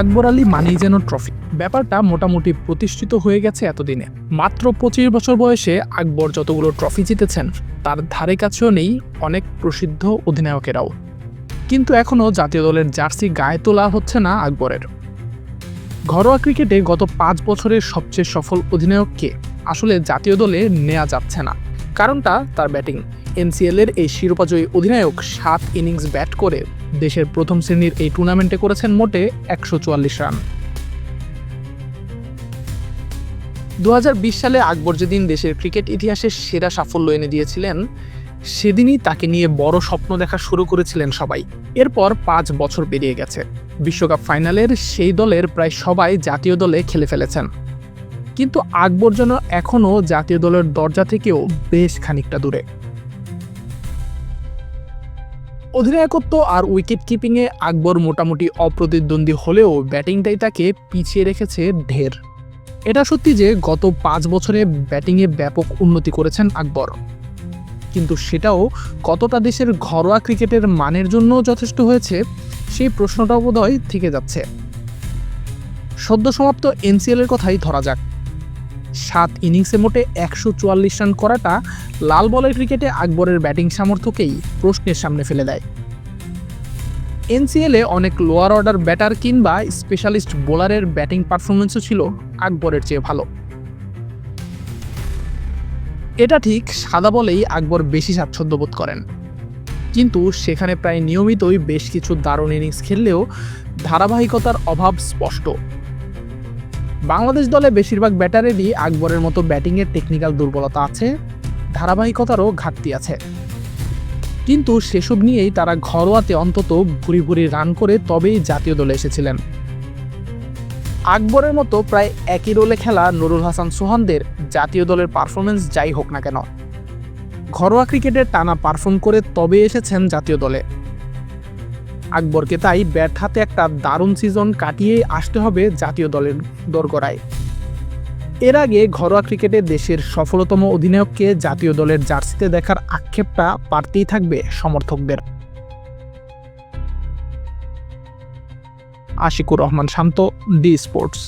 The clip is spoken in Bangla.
আকবর আলী মানেই যেন ট্রফি ব্যাপারটা মোটামুটি প্রতিষ্ঠিত হয়ে গেছে এতদিনে। মাত্র পঁচিশ বছর বয়সে আকবর যতগুলো ট্রফি জিতেছেন, তার ধারে কাছেও নেই অনেক প্রসিদ্ধ অধিনায়কেরাও। কিন্তু এখনও জাতীয় দলের জার্সি গায়ে তোলা হচ্ছে না আকবরের। ঘরোয়া ক্রিকেটে গত পাঁচ বছরের সবচেয়ে সফল অধিনায়ককে আসলে জাতীয় দলে নেওয়া যাচ্ছে না। কারণটা তার ব্যাটিং এনসিএল এর এই শিরোপাজয়ী অধিনায়ক সাত ইনিংস ব্যাট করে দেশের প্রথম শ্রেণির এই টুর্নামেন্টে করেছেন মোটে একশো চুয়াল্লিশ রান। দু হাজার বিশ সালে আকবর যেদিন দেশের ক্রিকেট ইতিহাসের সেরা সাফল্য এনে দিয়েছিলেন, সেদিনই তাকে নিয়ে বড় স্বপ্ন দেখা শুরু করেছিলেন সবাই। এরপর পাঁচ বছর পেরিয়ে গেছে। বিশ্বকাপ ফাইনালের সেই দলের প্রায় সবাই জাতীয় দলে খেলে ফেলেছেন। কিন্তু আকবর যেন এখনও জাতীয় দলের দরজা থেকেও বেশ খানিকটা দূরে। অধিনায়কত্ব আর উইকেট কিপিংয়ে আকবর মোটামুটি অপ্রতিদ্বন্দ্বী হলেও ব্যাটিংটাই তাকে পিছিয়ে রেখেছে ঢের। এটা সত্যি যে গত পাঁচ বছরে ব্যাটিংয়ে ব্যাপক উন্নতি করেছেন আকবর। কিন্তু সেটাও কতটা দেশের ঘরোয়া ক্রিকেটের মানের জন্য যথেষ্ট হয়েছে, সেই প্রশ্নটাও বোধহয় থেকে যাচ্ছে। সদ্য সমাপ্ত এনসিএল এর কথাই ধরা যাক। সাত ইনিংসে মোটে একশো চুয়াল্লিশ রান করাটা লাল বলের ক্রিকেটে আকবরের ব্যাটিং সামর্থ্যকেই প্রশ্নের সামনে ফেলে দেয়। এনসিএলে অনেক লোয়ার অর্ডার ব্যাটার কিংবা স্পেশালিস্ট বোলারের ব্যাটিং পারফরমেন্সও ছিল আকবরের চেয়ে ভালো। এটা ঠিক সাদা বলেই আকবর বেশি স্বাচ্ছন্দ্য বোধ করেন। কিন্তু সেখানে প্রায় নিয়মিতই বেশ কিছু দারুণ ইনিংস খেললেও ধারাবাহিকতার অভাব স্পষ্ট। বাংলাদেশ দলে বেশিরভাগ ব্যাটারেরই আকবরের মতো ব্যাটিংয়ের টেকনিক্যাল দুর্বলতা আছে, ধারাবাহিকতারও ঘাটতি আছে। কিন্তু সেসব নিয়েই তারা ঘরোয়াতে অন্তত ভুরি ভুরি রান করে তবেই জাতীয় দলে এসেছিলেন। আকবরের মতো প্রায় একই রোলে খেলা নুরুল হাসান সোহানদের জাতীয় দলের পারফরমেন্স যাই হোক না কেন। ঘরোয়া ক্রিকেটে টানা পারফর্ম করে তবে এসেছেন জাতীয় দলে। আকবরকে তাই ব্যাট হাতে একটা দারুণ সিজন কাটিয়ে আসতে হবে জাতীয় দলের দরগড়ায়। এর আগে ঘরোয়া ক্রিকেটে দেশের সফলতম অধিনায়ককে জাতীয় দলের জার্সিতে দেখার আক্ষেপটা পারতেই থাকবে সমর্থকদের। Ashikur Rahman Shanto, D sports.